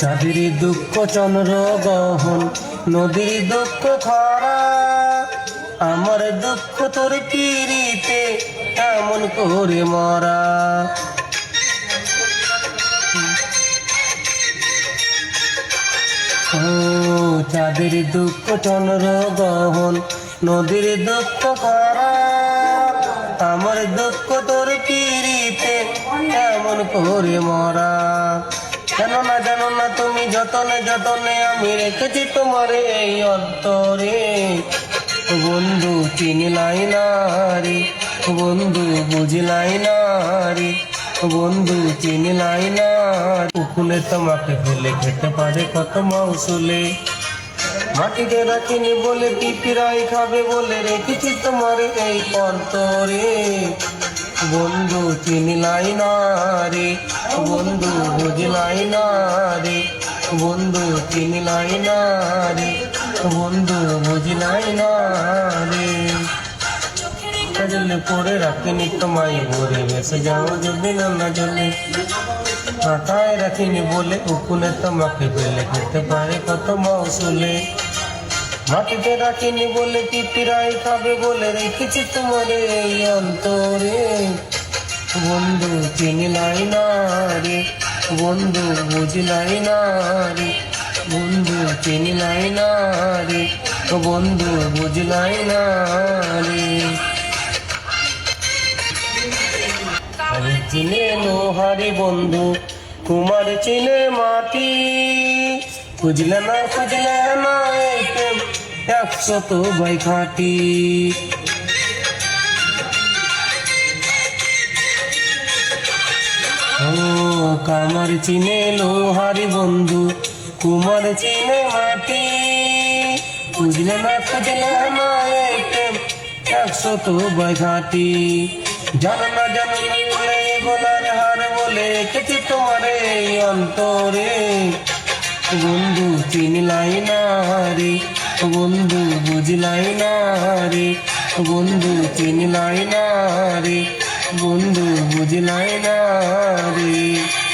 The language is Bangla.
চাঁদের দুঃখ চন্দ্র গহন, নদীর দুঃখ খরা। আমার দুঃখ তোর পিড়িতে এমন করে মরা। চাঁদের দুঃখ চন্দ্র গহন, নদীর দুঃখ করা আমার দুঃখ তোর পিড়িতে কেমন করে মরা। কেন না, জানো না, তুমি যতনে যতনে আমি রেখেছি তোমার এই অন্তরে। বন্ধু চিনলাই না রে। বন্ধু বুঝলাই না রে। বন্ধু চিনলাই না উকুলে তোমাকে ফেলে খেতে পারে কত মাউসুলে মাটিতে রাখিনি বলে পিপিরাই খাবে বলে রেখেছি তোমার এই অন্তরে। বন্ধু চিনলাই না রে। বন্ধু বুঝলাই না রে। বন্ধু চিনলাই না রে। বন্ধু বুঝলাই না রে। কাজলে পরে রাখিনি তোমায় ভরে। বেসে যাও যদি না জলে। মাথায় রাখিনি বলে উকুনে তোমাকে পেলে। খেতে পারে কত মৌসুলে। মাটিতে রাখিনি বলে পিপিরাই খাবে বলে রেখেছি তোমার এই অন্তরে। বন্ধু চিনিলাই না রে। বন্ধু বুঝলাই না রে। বন্ধু চিনিলাই না রে। বন্ধু বুঝলাই না রে। চিনে লোহারি বন্ধু, কুমার চিনে মাটি। খুঁজলে না খুঁজলে না একশো তো ভাই খাটি। কামার চিনে লোহারি বন্ধু, কুমার চিনে মাটি। খুঁজলে না খুঁজলে একশো তো খাটি জানো না জানো গোলার হার বলে রেখেছি তোমার অন্তরে। বন্ধু চিনলাই না রে, বন্ধু বুঝলাই না রে, বন্ধু চিনলাই না রে। বন্ধু বুঝলাই না রে।